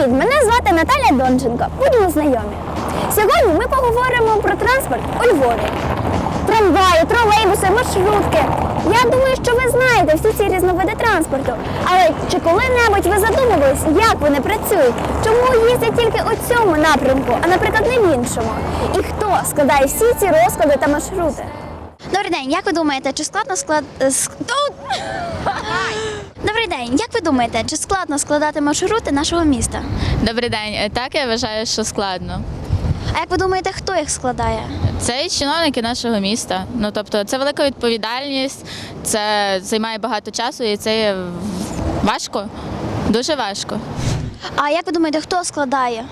Привіт, мене звати Наталя Донченко. Будемо знайомі. Сьогодні ми поговоримо про транспорт у Львові. Трамваї, тролейбуси, маршрутки. Я думаю, що ви знаєте всі ці різновиди транспорту. Але чи коли-небудь ви задумувались, як вони працюють? Чому їздять тільки у цьому напрямку, а наприклад не в іншому? І хто складає всі ці розклади та маршрути? Добрий день, як ви думаєте, чи складно склад... е, ск- день, як ви думаєте, чи складно складати маршрути нашого міста? Добрий день. Е, Так, я вважаю, що складно. А як ви думаєте, хто їх складає? Це і чиновники нашого міста. Ну тобто, це велика відповідальність, це займає багато часу і це важко, дуже важко. А як ви думаєте, хто складає?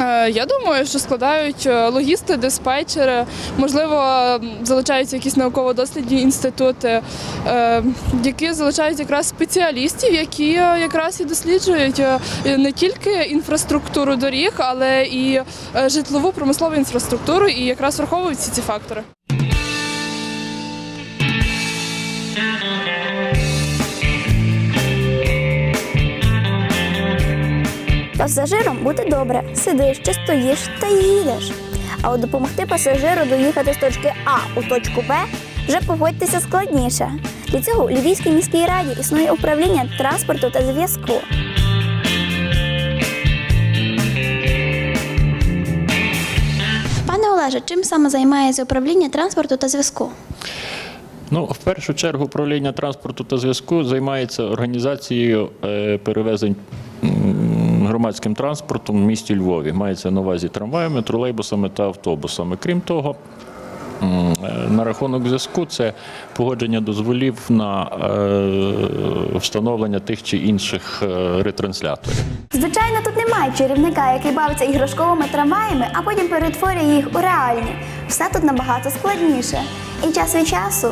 Е, Я думаю, що складають е, логісти, диспетчери, можливо, залучаються якісь науково-дослідні інститути, е, які залучають якраз спеціалістів, які якраз і досліджують не тільки інфраструктуру доріг, але і житлову промислову інфраструктуру, і якраз враховують всі ці фактори. Пасажирам бути добре, сидиш чи стоїш та їдеш. А от допомогти пасажиру доїхати з точки А у точку Б вже погодьтеся складніше. Для цього у Львівській міській раді існує управління транспорту та зв'язку. Пане Олеже, чим саме займається управління транспорту та зв'язку? Ну, в першу чергу управління транспорту та зв'язку займається організацією е, перевезень громадським транспортом в місті Львові. Мається на увазі трамваями, тролейбусами та автобусами. Крім того, е, на рахунок зв'язку це погодження дозволів на е, встановлення тих чи інших ретрансляторів. Звичайно, тут немає чарівника, який бавиться іграшковими трамваями, а потім перетворює їх у реальні. Все тут набагато складніше. І час від часу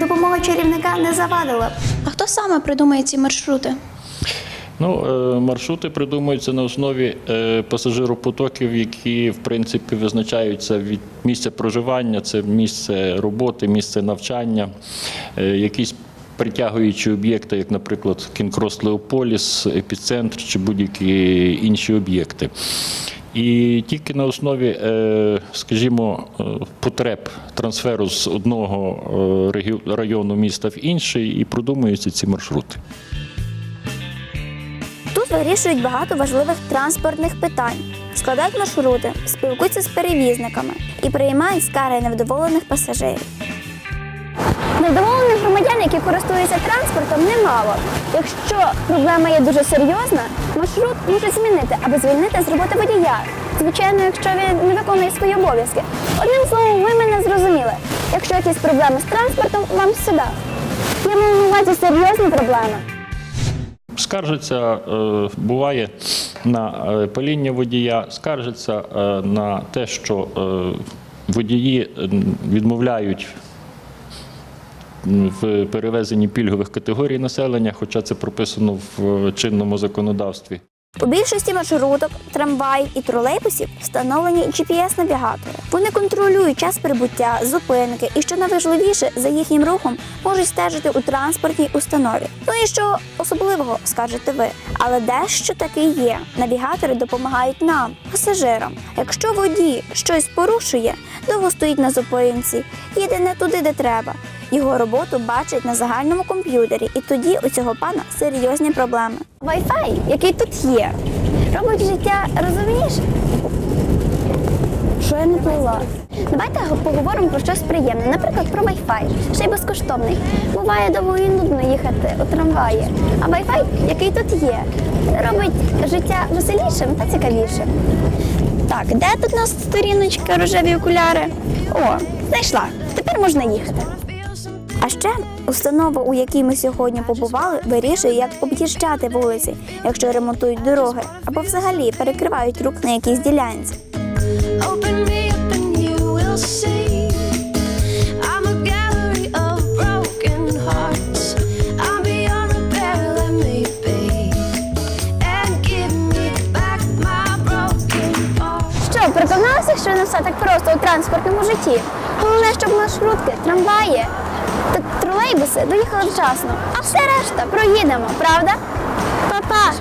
допомога чарівника не завадила. А хто саме придумує ці маршрути? Ну, е, маршрути придумуються на основі е, пасажиропотоків, які в принципі визначаються від місця проживання, це місце роботи, місце навчання, е, якісь притягуючі об'єкти, як, наприклад, Кінкрос Леополіс, епіцентр чи будь-які інші об'єкти. І тільки на основі, е, скажімо, е, потреб трансферу з одного е, району міста в інший і продумуються ці маршрути. Тут вирішують багато важливих транспортних питань, складають маршрути, спілкуються з перевізниками і приймають скарги невдоволених пасажирів. Невдоволених громадян, які користуються транспортом, немало. Якщо проблема є дуже серйозна, маршрут можуть змінити, аби звільнити з роботи водія. Звичайно, якщо він не виконує свої обов'язки. Одним словом, ви мене зрозуміли. Якщо якісь проблеми з транспортом, вам сюди. Я маю на увазі серйозні проблеми. Скаржиться, е, буває на е, паління водія, скаржиться е, на те, що водії відмовляють в перевезенні пільгових категорій населення, хоча це прописано в е, чинному законодавстві. У більшості маршруток, трамваїв і тролейбусів встановлені GPS-навігатори. Вони контролюють час прибуття, зупинки і, що найважливіше, за їхнім рухом можуть стежити у транспортній установі. Ну і що особливого скажете ви? Але дещо таки є. Навігатори допомагають нам, пасажирам. Якщо водій щось порушує, довго стоїть на зупинці, їде не туди, де треба. Його роботу бачать на загальному комп'ютері, і тоді у цього пана серйозні проблеми. Wi-Fi, який тут є, робить життя розумніше. Що я не плила? Давайте поговоримо про щось приємне, наприклад, про Wi-Fi, ще й безкоштовний. Буває довго і нудно їхати у трамваї. А Wi-Fi, який тут є, робить життя веселішим та цікавішим. Так, де тут у нас сторіночка рожеві окуляри? О, знайшла. Тепер можна їхати. А ще установа, у якій ми сьогодні побували, вирішує, як об'їжджати вулиці, якщо ремонтують дороги або взагалі перекривають рух на якійсь ділянці. Що, переконалися, що не все так просто у транспортному житті? Головне, щоб маршрутки, трамваї та тролейбуси доїхали вчасно, а все решта проїдемо, правда? Па-па!